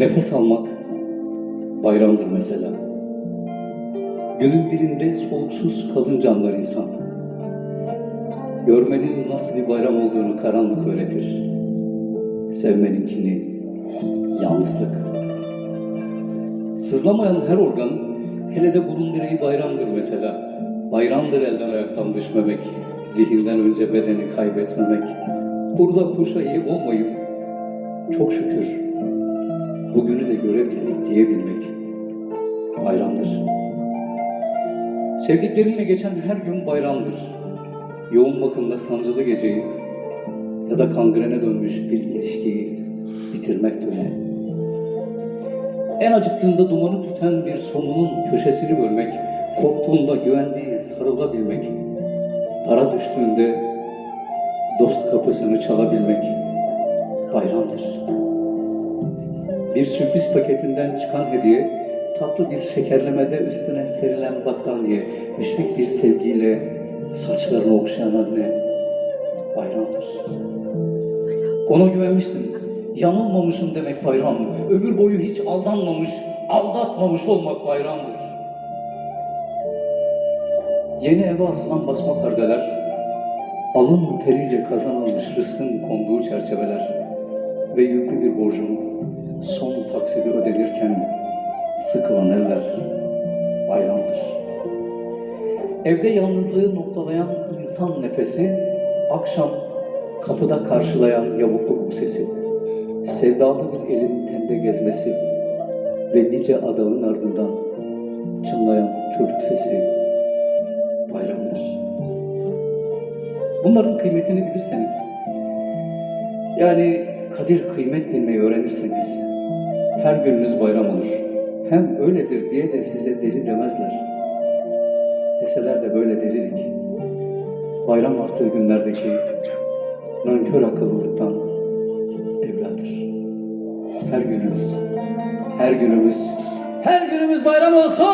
Nefes almak bayramdır mesela. Günün birinde soluksuz kalınca anlar insan. Görmenin nasıl bir bayram olduğunu karanlık öğretir. Sevmeninkini yalnızlık. Sızlamayan her organ, hele de burun direği bayramdır mesela. Bayramdır elden ayaktan düşmemek, zihinden önce bedeni kaybetmemek, kurda kuşa iyi olmayıp, çok şükür bugünü de görebildik diyebilmek bayramdır. Sevdiklerinle geçen her gün bayramdır. Yoğun bakımda sancılı geceyi ya da kangrene dönmüş bir ilişkiyi bitirmek de. En acıktığında dumanı tüten bir somunun köşesini bölmek, korktuğunda güvendiğine sarılabilmek, dara düştüğünde dost kapısını çalabilmek bayramdır. Bir sürpriz paketinden çıkan hediye, tatlı bir şekerlemede üstüne serilen battaniye, müşfik bir sevgiyle saçlarını okşayan anne bayramdır. Ona güvenmiştim. Yanılmamışım demek bayram. Ömür boyu hiç aldanmamış, aldatmamış olmak bayramdır. Yeni eve asılan basma perdeler, alın teriyle kazanılmış rızkın konduğu çerçeveler ve yüklü bir borcun son taksidi ödenirken sıkılan eller bayramdır. Evde yalnızlığı noktalayan insan nefesi, akşam kapıda karşılayan yavukluk sesi, sevdalı bir elin tende gezmesi ve nice adamın ardından çınlayan çocuk sesi bayramdır. Bunların kıymetini bilirseniz, yani kadir kıymet bilmeyi öğrenirseniz, her gününüz bayram olur. Hem öyledir diye de size deli demezler. Deseler de böyle delilik. Bayram arttığı günlerdeki nankör akıllılıktan evladır. Her günümüz, her günümüz, her günümüz bayram olsun.